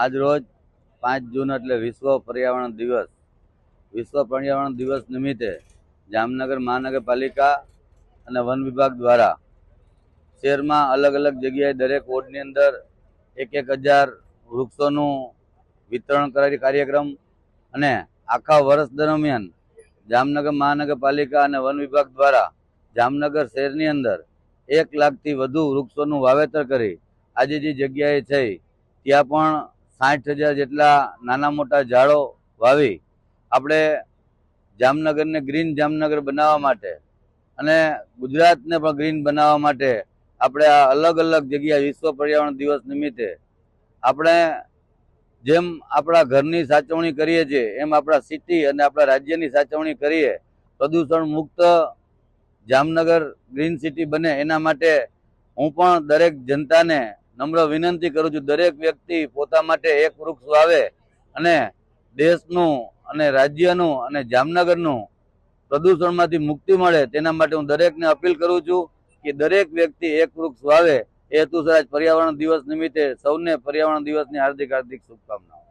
આજ રોજ પાંચ જૂન એટલે વિશ્વ પર્યાવરણ દિવસ. વિશ્વ પર્યાવરણ દિવસ નિમિત્તે જામનગર મહાનગરપાલિકા અને વન વિભાગ દ્વારા શહેરમાં અલગ અલગ જગ્યાએ દરેક વોર્ડની અંદર એક એક હજાર વૃક્ષોનું વિતરણ કરાયેલી કાર્યક્રમ અને આખા વર્ષ દરમિયાન જામનગર મહાનગરપાલિકા અને વન વિભાગ દ્વારા જામનગર શહેરની અંદર એક લાખથી વધુ વૃક્ષોનું વાવેતર કરી આજે જે જગ્યાએ છે ત્યાં પણ સાઠ હજાર જેટલા નાના મોટા ઝાડો વાવી આપણે જામનગરને ગ્રીન જામનગર બનાવવા માટે અને ગુજરાતને પણ ગ્રીન બનાવવા માટે આપણે આ અલગ અલગ જગ્યા વિશ્વ પર્યાવરણ દિવસ નિમિત્તે આપણે જેમ આપણા ઘરની સાચવણી કરીએ છીએ, એમ આપણા સિટી અને આપણા રાજ્યની સાચવણી કરીએ, પ્રદૂષણ મુક્ત જામનગર ગ્રીન સિટી બને એના માટે હું પણ દરેક જનતાને નમ્ર વિનંતી કરું છું, દરેક વ્યક્તિ પોતા માટે એક વૃક્ષ વાવે અને દેશનું અને રાજ્યનું અને જામનગરનું પ્રદૂષણમાંથી મુક્તિ મળે તેના માટે હું દરેકને અપીલ કરું છું કે દરેક વ્યક્તિ એક વૃક્ષ વાવે. એ હેતુસર પર્યાવરણ દિવસ નિમિત્તે સૌને પર્યાવરણ દિવસની હાર્દિક હાર્દિક શુભકામનાઓ.